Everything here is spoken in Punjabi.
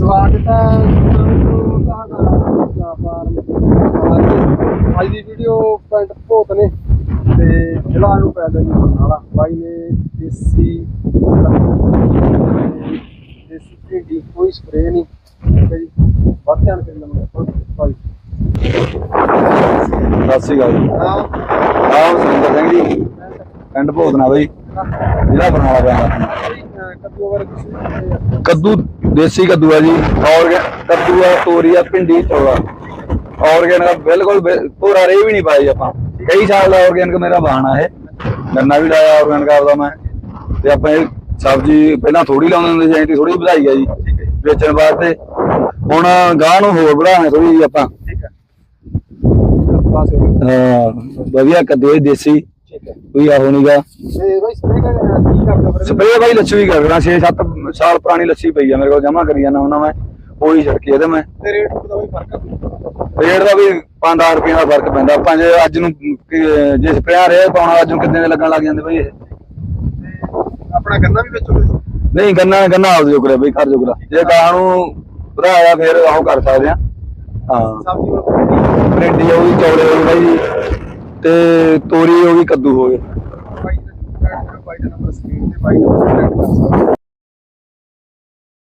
ਸਵਾਗਤ ਹੈ ਅੱਜ ਦੀ ਵੀਡੀਓ ਪਿੰਡ ਭੋਤ ਨੇ ਤੇ ਜ਼ਿਲ੍ਹਾ ਨੂੰ ਪੈਦਾ ਜੀ ਬਰਨਾਲਾ। ਬਾਈ ਨੇ ਦੇਸੀ ਦੇਸੀ ਭੇਡੀ ਕੋਈ ਸਪਰੇ ਨਹੀਂ। ਠੀਕ ਹੈ ਜੀ। ਵੱਧ ਧਿਆਨ ਕਰੀ ਲਵਾਂਗੇ ਬਾਈ। ਸਤਿ ਸ਼੍ਰੀ ਅਕਾਲ ਸੁਰਿੰਦਰ ਸਿੰਘ ਜੀ। ਪਿੰਡ ਭੋਤਨਾ ਬਈ। ਜ਼ਿਲ੍ਹਾ ਬਰਨਾਲਾ ਪੈਂਦਾ ਕੱਦੂ ਵਰਗ ਸੀ ਕੱਦੂ ਦੇਸੀ ਕੱਦੂ ਆ ਜੀ ਔਰਗਨ ਕੱਦੂ ਆ ਤੋਰੀ ਆ ਭਿੰਡੀ ਚੌਲਾ। ਔਰਗੈਨਿਕ ਬਿਲਕੁਲ ਪੂਰਾ ਰੇ ਵੀ ਨਹੀਂ ਪਾਈ ਆਪਾਂ। ਕਈ ਸਾਲ ਦਾ ਔਰਗੈਨਿਕ ਮੇਰਾ ਬਹਾਨਾ ਇਹ। ਗੰਨਾ ਵੀ ਲਾਇਆ ਔਰਗੈਨਿਕ ਆਪਦਾ ਮੈਂ। ਤੇ ਆਪਾਂ ਇਹ ਸਬਜ਼ੀ ਪਹਿਲਾਂ ਥੋੜੀ ਲਾਉਂਦੇ ਹੁੰਦੇ ਸੀ ਐਂਟੀ ਥੋੜੀ ਵਧਾਈ ਆ ਜੀ। ਵੇਚਣ ਵਾਸਤੇ। ਹੁਣ ਗਾਂ ਨੂੰ ਹੋਰ ਵਧਾਵਾਂਗੇ ਥੋੜੀ ਜੀ ਆਪਾਂ। ਠੀਕ ਹੈ ਹਾਂ ਵਧੀਆ ਕੱਦੂ ਦੇਸੀ। ਠੀਕ ਹੈ। ਕੋਈ ਆਹੋ ਨੀਗਾ ਤੇ ਬਾਈ ਸਪਰੇ ਕਰ ਕੀ ਕਰਦਾ ਫਿਰ? ਸਪਰੇ ਬਾਈ ਲੱਛੀ ਵੀ ਕਰ ਰਿਹਾ 6-7 ਸਾਲ ਪੁਰਾਣੀ ਲੱਛੀ ਪਈ ਆ ਮੇਰੇ ਕੋਲ ਜਮਾ ਕਰੀ ਜਾਂਦਾ ਉਹਨਾਂ ਮੈਂ ਉਹੀ ਛੜਕੀ ਇਹਦੇ ਮੈਂ। ਤੇ ਰੇਟ ਦਾ ਵੀ ਫ਼ਰਕ ਆ? ਰੇਟ ਦਾ ਵੀ 5-10 ਰੁਪਏ ਦਾ ਫ਼ਰਕ ਪੈਂਦਾ ਆਪਾਂ ਜੇ ਅੱਜ ਨੂੰ ਕਿ- ਜੇ ਸਪਰੇਆਂ ਰੇ ਪਾਉਣਾ ਅੱਜ ਨੂੰ ਕਿੰਨੇ ਦੇ ਲੱਗਣ ਲੱਗ ਜਾਂਦੇ ਬਈ ਇਹ? ਤੇ ਆਪਣਾ ਗੰਨਾ ਵੀ ਵੇਚੋਗੇ? ਨਹੀਂ ਗੰਨਾ ਗੰਨਾ ਆਪ ਜੋਗਰਾ ਬਈ ਘਰ ਜੋਗਰਾ। ਜੇ ਗਾਂ ਨੂੰ ਭਰਾਇਆ ਫਿਰ ਉਹ ਕਰ ਸਕਦੇ ਆ। ਹਾਂ। ਸਬਜ਼ੀ ਵਾਲਾ ਭਿੰਡੀ ਹੋ ਗਈ ਚੌਲੇ ਹੋ ਗਏ ਬਾਈ। ਤੇ ਤੋਰੀ ਹੋ ਗਈ ਕੱਦੂ ਹੋ ਗਏ।